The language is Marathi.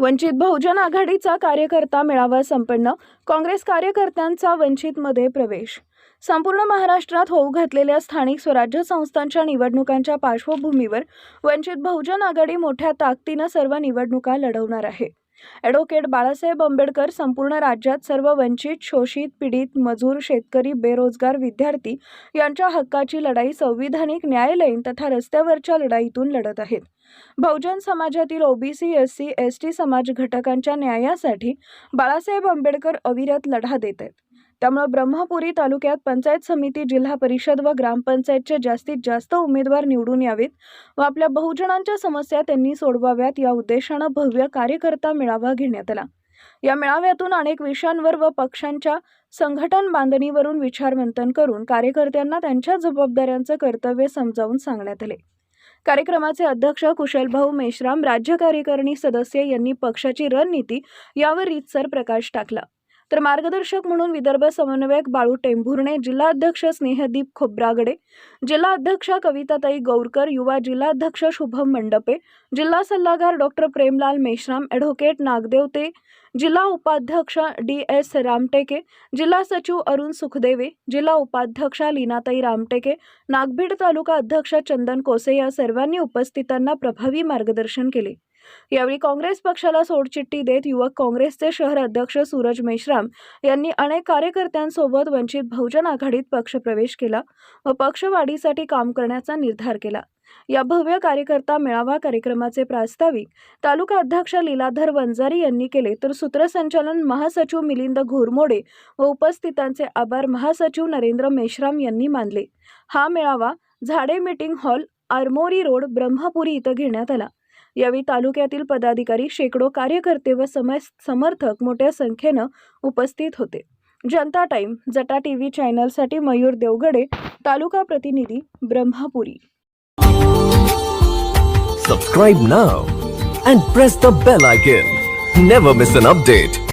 वंचित बहुजन आघाडीचा कार्यकर्ता मेळावा संपन्न काँग्रेस कार्यकर्त्यांचा वंचितमध्ये प्रवेश. संपूर्ण महाराष्ट्रात होऊ घातलेल्या स्थानिक स्वराज्य संस्थांच्या निवडणुकांच्या पार्श्वभूमीवर वंचित बहुजन आघाडी मोठ्या ताकदीनं सर्व निवडणुका लढवणार आहे. ॲडव्होकेट बाळासाहेब आंबेडकर संपूर्ण राज्यात सर्व वंचित शोषित पीडित मजूर शेतकरी बेरोजगार विद्यार्थी यांच्या हक्काची लढाई संविधानिक न्यायालयीन तथा रस्त्यावरच्या लढाईतून लढत आहेत. बहुजन समाजातील OBC S C S T समाज घटकांच्या न्यायासाठी बाळासाहेब आंबेडकर अविरत लढा देत आहेत. त्यामुळे ब्रह्मपुरी तालुक्यात पंचायत समिती जिल्हा परिषद व ग्रामपंचायतचे जास्तीत जास्त उमेदवार निवडून यावेत व आपल्या बहुजनांच्या समस्या त्यांनी सोडवाव्यात या उद्देशानं भव्य कार्यकर्ता मेळावा घेण्यात आला. या मेळाव्यातून अनेक विषयांवर व पक्षांच्या संघटन बांधणीवरून विचारमंथन करून कार्यकर्त्यांना त्यांच्या जबाबदाऱ्यांचं कर्तव्य समजावून सांगण्यात आले. कार्यक्रमाचे अध्यक्ष कुशलभाऊ मेश्राम राज्य कार्यकारिणी सदस्य यांनी पक्षाची रणनीती यावर रीतसर प्रकाश टाकला. तर मार्गदर्शक म्हणून विदर्भ समन्वयक बाळू टेंभुर्णे जिल्हाध्यक्ष स्नेहदीप खोब्रागडे जिल्हाध्यक्षा कविताताई गौरकर युवा जिल्हाध्यक्ष शुभम मंडपे जिल्हा सल्लागार डॉक्टर प्रेमलाल मेश्राम ॲडव्होकेट नागदेवते जिल्हा उपाध्यक्ष डी एस रामटेके जिल्हा सचिव अरुण सुखदेवे जिल्हा उपाध्यक्षा लीनाताई रामटेके नागभीड तालुका अध्यक्ष चंदन कोसे या सर्वांनी उपस्थितांना प्रभावी मार्गदर्शन केले. यावेळी काँग्रेस पक्षाला सोडचिठ्ठी देत युवक काँग्रेसचे शहर अध्यक्ष सूरज मेश्राम यांनी अनेक कार्यकर्त्यांसोबत वंचित बहुजन आघाडीत पक्षप्रवेश केला व पक्षवाढीसाठी काम करण्याचा निर्धार केला. या भव्य कार्यकर्ता मेळावा कार्यक्रमाचे प्रास्ताविक तालुका अध्यक्ष लीलाधर वंजारी यांनी केले तर सूत्रसंचालन महासचिव मिलिंद घोरमोडे व उपस्थितांचे आभार महासचिव नरेंद्र मेश्राम यांनी मानले. हा मेळावा Zade meeting hall Armori road Brahmapuri इथं घेण्यात आला. यावेळी तालुक्यातील पदाधिकारी शेकडो कार्यकर्ते व सम समर्थक मोठ्या संख्येनं उपस्थित होते. जनता टाइम जटा टी व्ही चॅनलसाठी मयूर देवगडे तालुका प्रतिनिधी Brahmapuri. Subscribe now and press the bell icon never miss an update